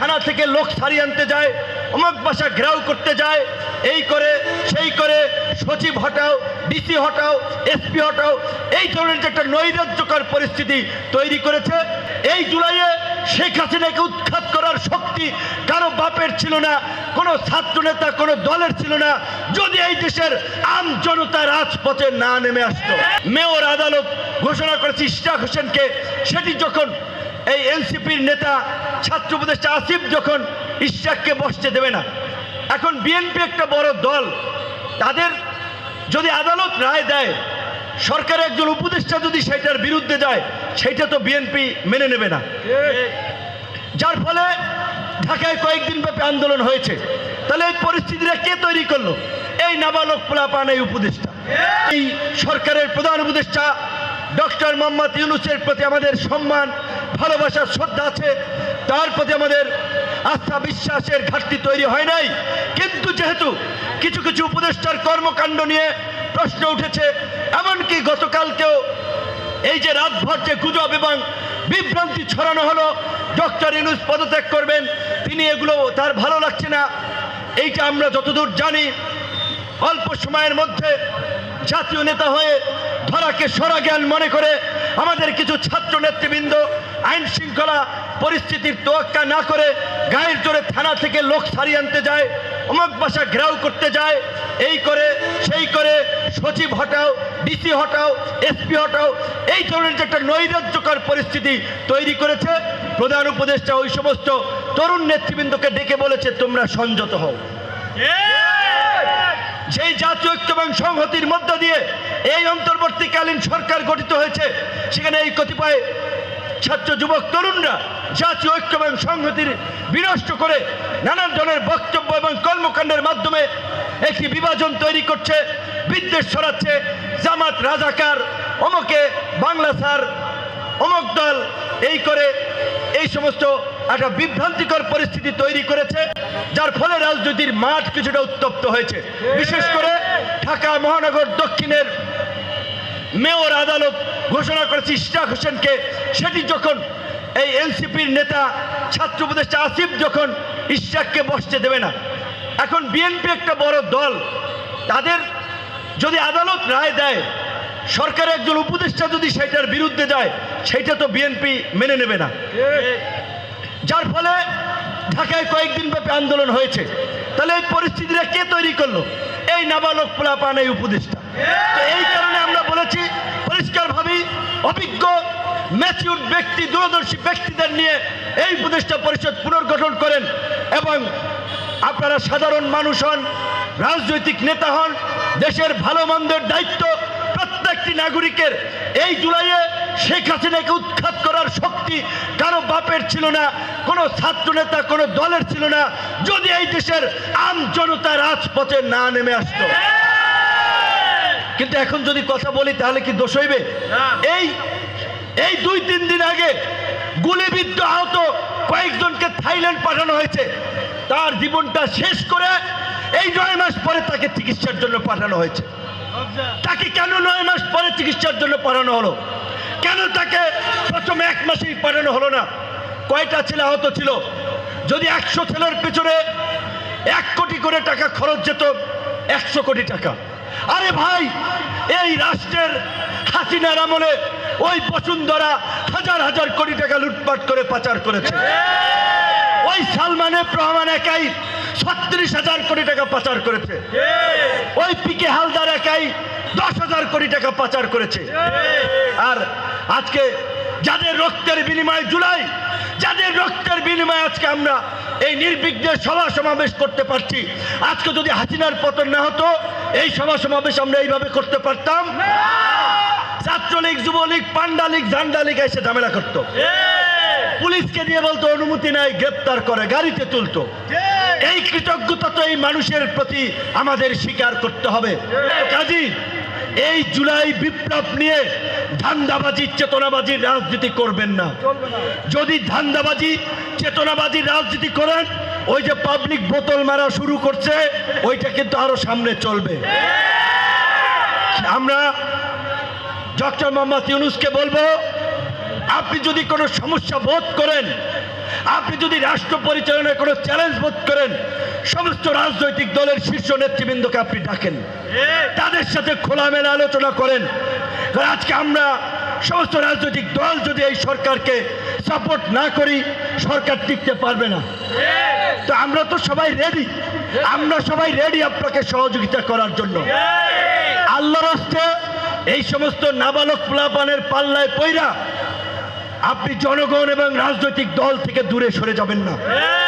থানা থেকে লোক সারিয়ে আনতে যায়, অমুক বাসা ঘেরাও করতে যায়, এই করে, সেই করে, সচিব হটাও, ডিসি হটাও, এসপি হটাও, এই ধরনের যে একটা নৈরাজ্যকর পরিস্থিতি তৈরি করেছে, এই জুলাইয়ে শেখ হাসিনাকে উৎখাত করার শক্তি কারও বাপের ছিল না, কোনো ছাত্র নেতা, কোনো দলের ছিল না, যদি এই দেশের আম জনতা রাজপথে না নেমে আসতো। মেয়র আদালত ঘোষণা করেছে ইশরাক হোসেনকে, সেটি যখন এই এনসিপির নেতা ছাত্র উপদেষ্টা আসিফ যখন ইশরাককে বসতে দেবে না, এখন বিএনপি একটা বড় দল, তাদের যদি আদালত রায় দেয়, সরকারের একজন উপদেষ্টা যদি সেটার বিরুদ্ধে যায়, সেটা তো বিএনপি মেনে নেবে না। যার ফলে ঢাকায় কয়েকদিন ব্যাপী আন্দোলন হয়েছে। তাহলে এই পরিস্থিতিটা কে তৈরি করল? এই নাবালক পোলাপান এই উপদেষ্টা। এই সরকারের প্রধান উপদেষ্টা ডক্টর মোহাম্মদ ইউনুসের প্রতি আমাদের সম্মান ভালোবাসার শ্রদ্ধা আছে। তার প্রতি আমাদের আস্থা বিশ্বাসের ঘাটতি তৈরি হয় নাই। কিন্তু যেহেতু কিছু কিছু উপদেষ্টার কর্মকাণ্ড নিয়ে প্রশ্ন উঠেছে, এমনকি গতকালকেও এই যে রাতভর যে গুজব এবং বিভ্রান্তি ছড়ানো হলো, ডক্টর ইনুস পদত্যাগ করবেন, তিনি এগুলো তার ভালো লাগছে না। এইটা আমরা যতদূর জানি, অল্প সময়ের মধ্যে জাতীয় নেতা হয়ে ধরাকে সরা জ্ঞান মনে করে আমাদের কিছু ছাত্র নেতৃবৃন্দ আইন শৃঙ্খলা পরিস্থিতির তোয়াক্কা না করে গায়ের জোরে থানা থেকে লোক সারিয়ে আনতে যায়, অমুক বাসা ঘেরাও করতে যায়, এই করে, সেই করে, সচিব হটাও, ডিসি হটাও, এসপি হটাও, এই ধরনের যে একটা নৈরাজ্যকর পরিস্থিতি তৈরি করেছে, প্রধান উপদেষ্টা ওই সমস্ত তরুণ নেতৃবৃন্দকে ডেকে বলেছে, তোমরা সংযত হও। সেই জাতীয় ঐক্য এবং সংহতির মধ্য দিয়ে এই অন্তর্বর্তীকালীন সরকার গঠিত হয়েছে, সেখানে এই কতিপয় ছাত্র যুবক তরুণরা জাতীয় ঐক্য এবং সংহতির বিনষ্ট করে নানান ধরনের বক্তব্য এবং কর্মকাণ্ডের মাধ্যমে একটি বিভাজন তৈরি করছে, বিদ্বেষ ছড়াচ্ছে। জামাত রাজাকার, অমকে বাংলা স্যার, অমক দল, এই করে এই সমস্ত একটা বিভ্রান্তিকর পরিস্থিতি তৈরি করেছে, যার ফলে রাজনীতির মাঠ কিছুটা উত্তপ্ত হয়েছে। বিশেষ করে ঢাকা মহানগর দক্ষিণের মেয়র আদালত ঘোষণা করেছি ইশরাক হোসেনকে। সেটি যখন এই এনসিপির নেতা, ছাত্র উপদেষ্টা আসিফ যখন ইশরাককে বসতে দেবে না, এখন বিএনপি একটা বড় দল, তাদের যদি আদালত রায় দেয়, সরকারের একজন উপদেষ্টা যদি সেটার বিরুদ্ধে যায়, সেটা তো বিএনপি মেনে নেবে না। যার ফলে ঢাকায় কয়েকদিন ব্যাপী আন্দোলন হয়েছে। তাহলে এই পরিস্থিতিটা কে তৈরি করল? এই নাবালক পোলাপান এই উপদেষ্টা। এই কারণে আমরা বলেছি অভিজ্ঞ ম্যাচিউর ব্যক্তি, দূরদর্শী ব্যক্তিদের নিয়ে এই উপদেষ্টা পরিষদ পুনর্গঠন করেন এবং আপনারা সাধারণ মানুষ হন, রাজনৈতিক নেতা হন, দেশের ভালো মন্দের দায়িত্ব প্রত্যেকটি নাগরিকের। এই জুলাইয়ে শেখ হাসিনাকে উৎখাত করার শক্তি কারও বাপের ছিল না, কোনো ছাত্র নেতা কোনো দলের ছিল না, যদি এই দেশের আম জনতা রাজপথে না নেমে আসতো। কিন্তু এখন যদি কথা বলি তাহলে কি দোষ হইবে? এই এই দুই তিন দিন আগে গুলিবিদ্ধ আহত কয়েকজনকে থাইল্যান্ড পাঠানো হয়েছে। তার জীবনটা শেষ করে এই নয় মাস পরে তাকে চিকিৎসার জন্য পাঠানো হয়েছে। তাকে কেন নয় মাস পরে চিকিৎসার জন্য পাঠানো হলো? কেন তাকে প্রথমে এক মাসেই পাঠানো হলো না? কয়টা ছেলে আহত ছিল? যদি একশো ছেলের পেছনে এক কোটি করে টাকা খরচ যেত একশো কোটি টাকা। আরে ভাই, এই রাষ্ট্রের হাসিনার আমলে ওই বসুন্ধরা হাজার হাজার কোটি টাকা লুটপাট করে পাচার করেছে। ওই সালমানের রহমান একাই ছত্রিশ হাজার কোটি টাকা পাচার করেছে। ওই পিকে হালদার একাই দশ হাজার কোটি টাকা পাচার করেছে। আর আজকে যাদের রক্তের বিনিময়ে জুলাই, যাদের রক্তের বিনিময়ে আজকে আমরা এই নির্বিঘ্নে সভা সমাবেশ করতে পারছি। আজকে যদি হাসিনার পতন না হতো, এই সভা সমাবেশ আমরা এইভাবে করতে পারতাম। ছাত্রলীগ, যুবলীগ পান্ডা লীগ ঝান্ডা লীগ এসে ঝামেলা করতো। পুলিশকে দিয়ে বলতো, অনুমতি নাই, গ্রেপ্তার করে, গাড়িতে তুলতো। এই কৃতজ্ঞতা তো এই মানুষের প্রতি আমাদের স্বীকার করতে হবে। কাজী এই জুলাই বিপ্লব নিয়ে ধান্দাবাজি চেতনাবাজির রাজনীতি করবেন না। যদি ধান্দাবাজি চেতনাবাজির রাজনীতি করেন, ওই যে পাবলিক বোতল মারা শুরু করছে, ওইটা কিন্তু আরও সামনে চলবে। আমরা ডক্টর মোহাম্মদ ইউনুসকে বলব, আপনি যদি কোনো সমস্যা বোধ করেন আপনি যদি রাষ্ট্র পরিচালনায় কোনো চ্যালেঞ্জ বোধ করেন সমস্ত রাজনৈতিক দলের শীর্ষ নেতৃবৃন্দকে আপনি ডাকেন। তাদের সাথে খোলামেলা আলোচনা করেন। আজকে আমরা সমস্ত রাজনৈতিক দল যদি এই সরকারকে সাপোর্ট না করি সরকার টিকতে পারবে না। তো আমরা তো সবাই রেডি আমরা সবাই রেডি আপনাকে সহযোগিতা করার জন্য। আল্লাহর হস্তে এই সমস্ত নাবালক প্লাপানের পাল্লায় পইরা আপনি জনগণ এবং রাজনৈতিক দল থেকে দূরে সরে যাবেন না।